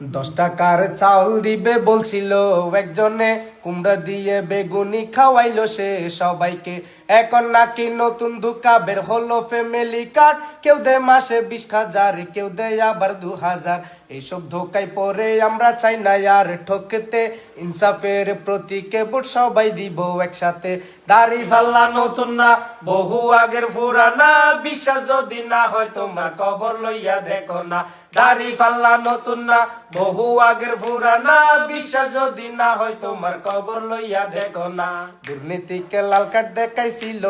দশ টাকার চাউল দিবে বলছিল একজনে। কুমড়া দিয়ে বেগুনি খাওয়াইলো সে সবাইকে। এখন নাকি নতুন দুকা বের হলো ফ্যামিলি কার্ড কেউ দেয় মাসে বিশ হাজার, কেউ দেয় আবার দু হাজার। এইসব ধোকায় পরে আমরা চাই না আর ঠকতে। ইনসাফের প্রতীকে ভোট সবাই দিব একসাথে। দাড়ি ফাল্লা নতুন না, বহু আগের পুরানা বিশ্বাস যদি না হয় তোমার কবর লইয়া দেখো না। দাড়ি ফাল্লা নতুন না, বহু আগের পুরানা বিশ্বাস যদি না হয় তোমার কবর লইয়া দেখো না। দুর্নীতিকে লাল কার্ড দেখাইছিল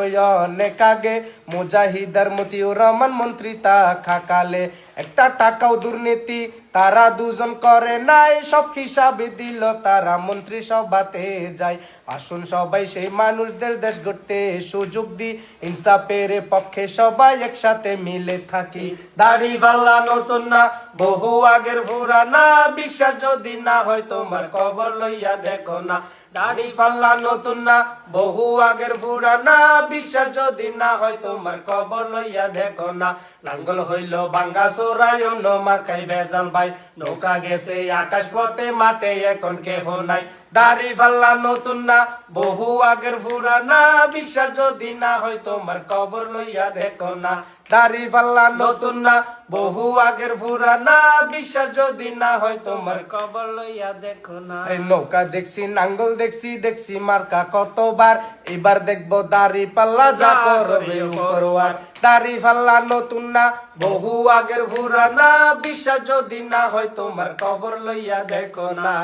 অনেক আগে। মুজাহিদার মতিউর রহমান মন্ত্রী তা খাকালে। একটা টাকাও দুর্নীতি, তারা দুজন করে নাই। সব হিসাবে দিল, তারা মন্ত্রী সভাতে যায়। আসুন সবাই সেই মানুষদের দেশ গড়তে সুযোগ দি ইনসাফের পক্ষে সবাই একসাথে মিলে থাকি। দাড়ি পাল্লা নতুন না, বহু আগের পুরানা বিশ্বাস যদি না হয়, তোমার কবর লইয়া দেখো না। দাড়ি পাল্লা নতুন না, বহু আগের পুরানা বিশ্বাস যদি না হয় তোমার কবর লইয়া দেখো না। লাঙ্গল হইল বাঙ্গা সোরায় অন্য মাকাই বেজাল ভাই নৌকা গেছে আকাশ পথে, মাঠে এখন কেহ নাই। দাড়ি পাল্লা নতুন না, বহু আগের পুরানা বিশ্বাস যদি না হয় তোমার কবর লইয়া দেখো না। দাড়ি পাল্লা নতুন না বহু আগের পুরানা বিশ্বাস যদি না হয় তোমার কবর লইয়া দেখো না। নৌকা দেখছি নাঙ্গল দেখছি দেখছি মার্কা কতবার। এবার দেখব দাড়ি পাল্লা যা করবে উপরওয়ার। দাড়ি পাল্লা নতুন না। বহু আগের পুরানা বিশ্বাস যদি না হয় তোমার কবর লইয়া দেখো না।